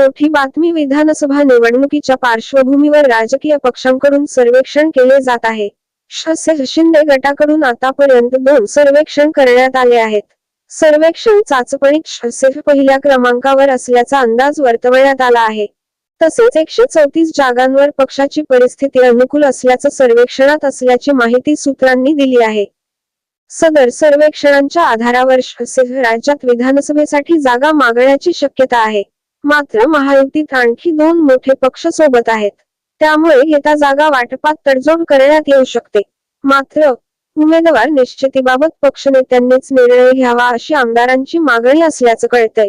मोठी बातमी विधानसभा निवडणुकीच्या पार्श्वभूमीवर राजकीय पक्षांकडून सर्वेक्षण केले जात आहे. शिंदे गटाकडून आतापर्यंत दोन सर्वेक्षण करण्यात आले आहेत. सर्वेक्षण चाचपणीत पहिल्या क्रमांकावर असल्याचा अंदाज वर्तवण्यात आला आहे. तसेच एकशे चौतीस जागांवर पक्षाची परिस्थिती अनुकूल असल्याचं सर्वेक्षणात असल्याची माहिती सूत्रांनी दिली आहे. सदर सर्वेक्षणांच्या आधारावर शसे राज्यात विधानसभेसाठी जागा मागण्याची शक्यता आहे. मात्र महायुतीत आणखी दोन मोठे पक्ष सोबत आहेत. त्यामुळे येता जागा वाटपात तडजोड करण्यात येऊ शकते. मात्र उमेदवार निश्चितीबाबत पक्षनेत्यांनीच निर्णय घ्यावा अशी आमदारांची मागणी असल्याचं कळतंय.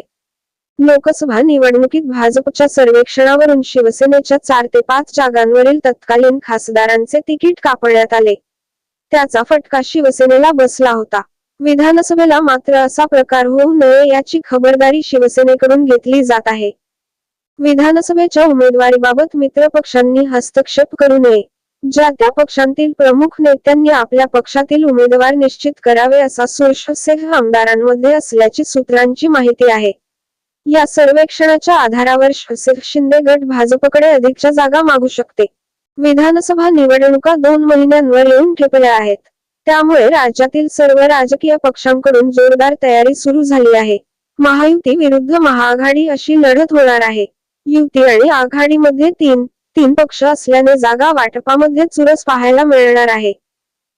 लोकसभा निवडणुकीत भाजपच्या सर्वेक्षणावरून शिवसेनेच्या चार ते पाच जागांवरील तत्कालीन खासदारांचे तिकीट कापण्यात आले. त्याचा फटका शिवसेनेला बसला होता. विधानसभेला मात्र असा प्रकार होऊ नये याची खबरदारी शिवसेनेकडून घेतली जात आहे. विधानसभेच्या उमेदवारीबाबत मित्र पक्षांनी हस्तक्षेप करू नये. ज्या त्या पक्षांतील प्रमुख नेत्यांनी आपल्या पक्षातील उमेदवार निश्चित करावे असा सुरशसेह आमदारांमध्ये असल्याची सूत्रांची माहिती आहे. या सर्वेक्षणाच्या आधारावर शसे शिंदे गट भाजपकडे अधिकच्या जागा मागू शकते. विधानसभा निवडणुका दोन महिन्यांवर येऊन ठेपल्या आहेत. त्यामुळे राज्यातील सर्व राजकीय पक्षांकडून जोरदार तयारी सुरू झाली आहे. महायुती विरुद्ध महाआघाडी अशी लढत होणार आहे. युती आणि आघाडीमध्ये तीन तीन पक्ष असल्याने जागा वाटपामध्ये चुरस पाहायला मिळणार आहे.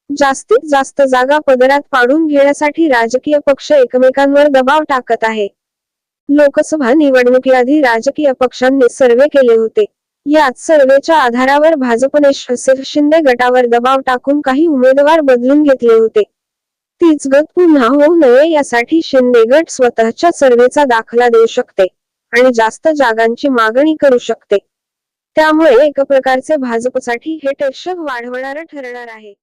जास्तीत जास्त जागा पदरात पाडून घेण्यासाठी राजकीय पक्ष एकमेकांवर दबाव टाकत आहे. लोकसभा निवडणुकीआधी राजकीय पक्षांनी सर्वे केले होते. यात सर्वेच्या आधारावर भाजपने शिंदे गटावर दबाव टाकून काही उमेदवार बदलून घेतले होते. तीच गत पुन्हा होऊ नये यासाठी शिंदे गट स्वतःच्या सर्वेचा दाखला देऊ शकते आणि जास्त जागांची मागणी करू शकते. त्यामुळे एक प्रकारचे भाजपसाठी हे टेन्शन वाढवणारं ठरणार आहे.